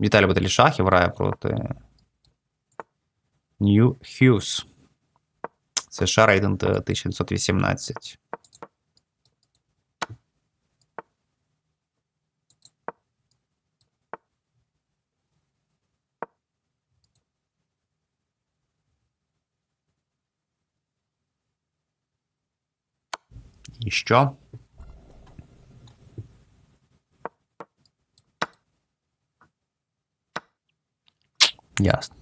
Віталій Баталій Шахів грає проти Нью Хьюз. США рейтинг 1918. І що? Ясно.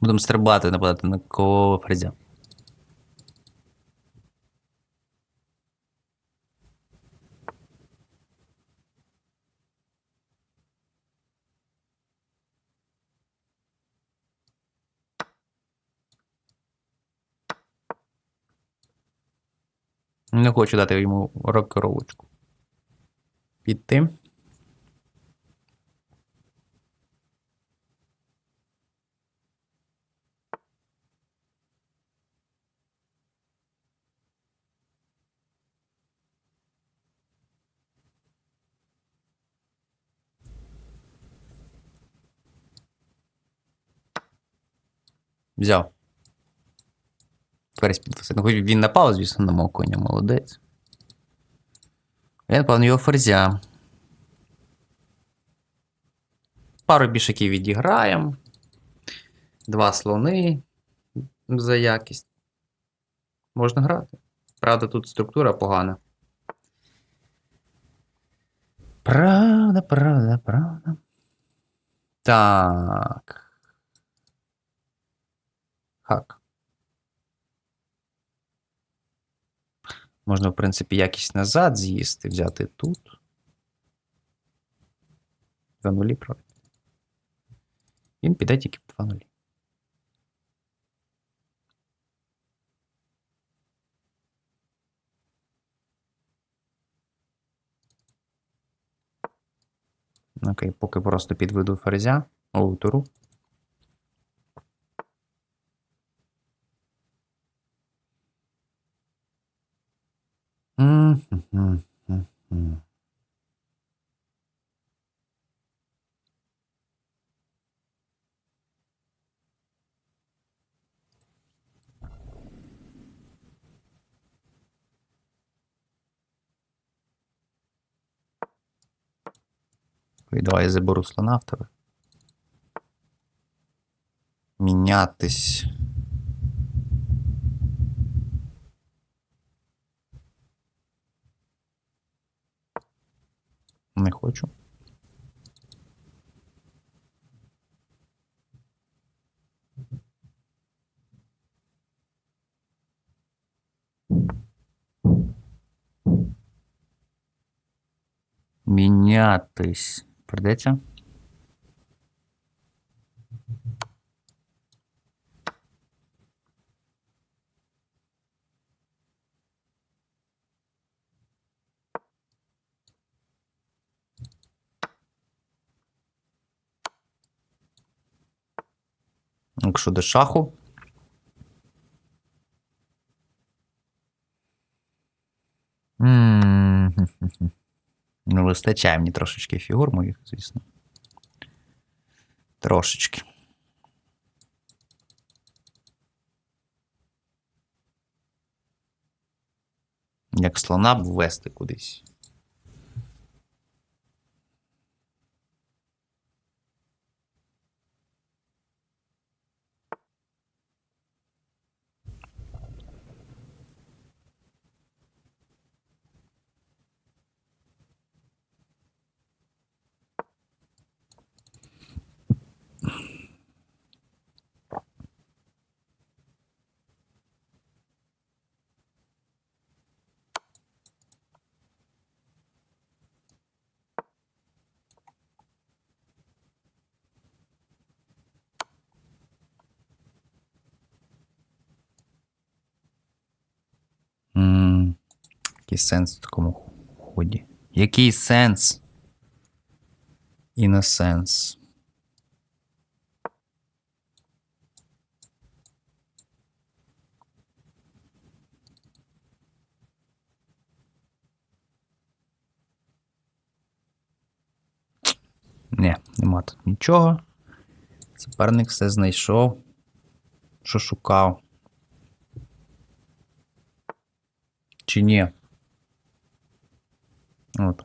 Будемо стрибати, нападати на кого фрезя. Не хочу дати йому рокировочку. Піти. Взяв. Ферзь підвисить. Ну, хоч він напав, звісно, на мого коня, молодець. Я напав на його ферзя. Пару бішаків відіграємо. Два слони за якість. Можна грати. Правда, тут структура погана. Правда, правда, правда. Так. Хак. Можна, в принципі, якість назад з'їсти, взяти тут. Два нулі, правда. Він піде тільки в два нулі. Окей, поки просто підведу ферзя. О, Давай я заберу слона в тебе. Мінятись. Не хочу. Мінятись. Придеться? Якщо до шаху. Вистачає мені трошечки фігур моїх, звісно. Трошечки. Як слона б ввести кудись. Який сенс в такому ході? Який сенс? Іносенс. Ні, нема тут нічого. Суперник все знайшов, що шукав. Чи ні? От.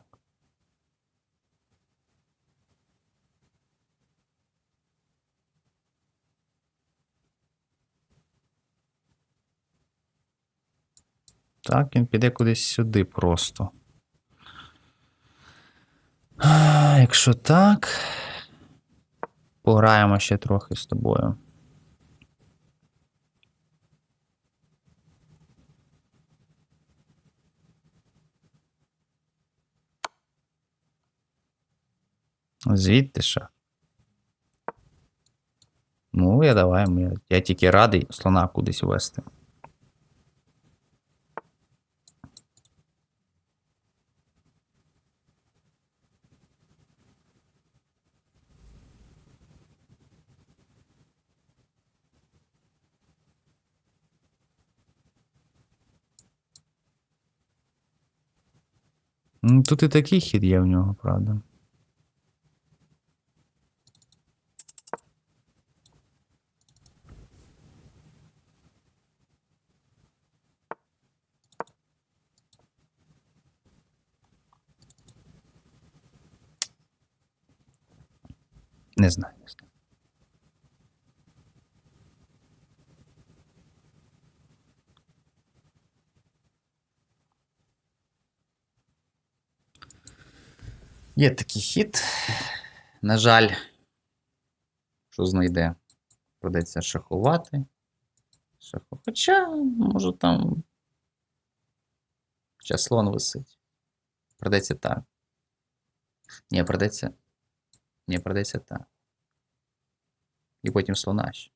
Так, він піде кудись сюди просто. Якщо так, пограємо ще трохи з тобою. Звідти ще. Ну, я давай. Я, я тільки радий слона кудись вести. Ну, Тут і такий хід є в нього, правда. Не знаю. Є такий хід. На жаль, що знайде? Придеться шахувати. Шаху... Хоча, може там. Хоча слон висить. Придеться так. Ні, придеться. Ні, придеться так. І потім слона ще.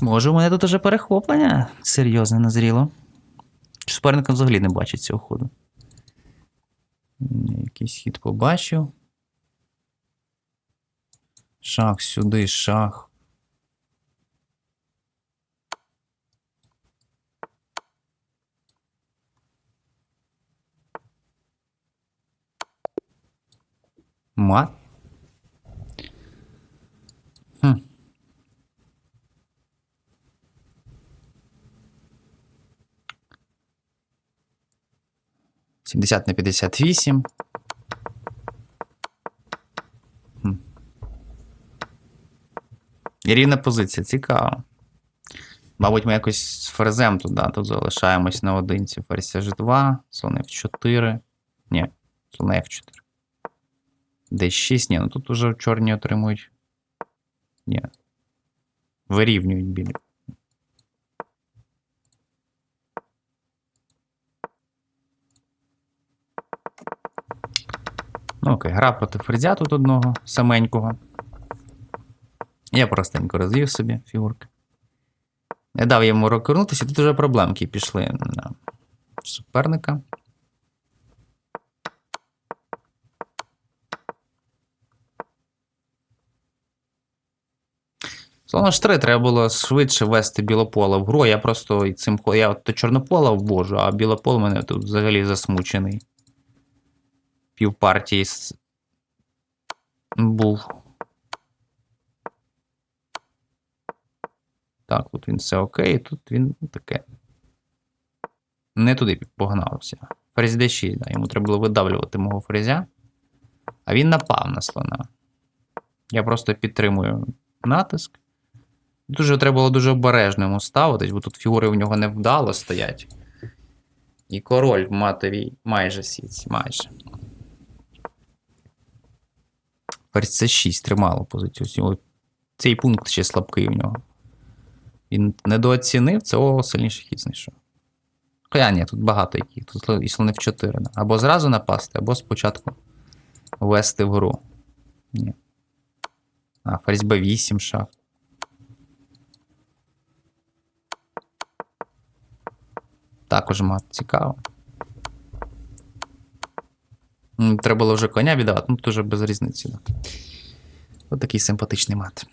Може, у мене тут уже перехоплення серйозне назріло. Суперника взагалі не бачить цього ходу. Якийсь хід побачив. Шах сюди, шах. Мат. 70 на 58. І рівна позиція, цікаво. Мабуть, ми якось з ферзем туди. Тут залишаємось на одинці. Ферзь H2, слон F4. Ні, слон F4. D6, ні, ну тут уже чорні отримують. Ні. Вирівнюють білі. Ну, окей, гра проти ферзя тут одного саменького. Я простенько розвів собі фігурки. Не дав йому рокернутися, тут вже проблемки пішли на суперника. Слона ж 3 треба було швидше вести білопола в гру. Я просто цим Я от то чорнопола ввожу, а білопол у мене тут взагалі засмучений. Пів партії був. Так, тут він все окей, тут він таке. Не туди погнався. Ферзь d6, да, йому треба було видавлювати мого фрезя. А він напав на слона. Я просто підтримую натиск. Дуже треба було дуже обережно йому ставитись, бо тут фігури в нього невдало стоять. І король в матовій майже сіці, майже. C 6 тримало позицію. Цей пункт ще слабкий в нього. Він недооцінив, цього сильніший хід знайшов. Хоча ні, тут багато яких. Тут і слони в 4. Або зразу напасти, або спочатку ввести в гру. Ні. А, ферзь b8 шах. Також мат цікаво. Треба було вже коня віддавати, ну тут вже без різниці. Да. Такий симпатичний мат.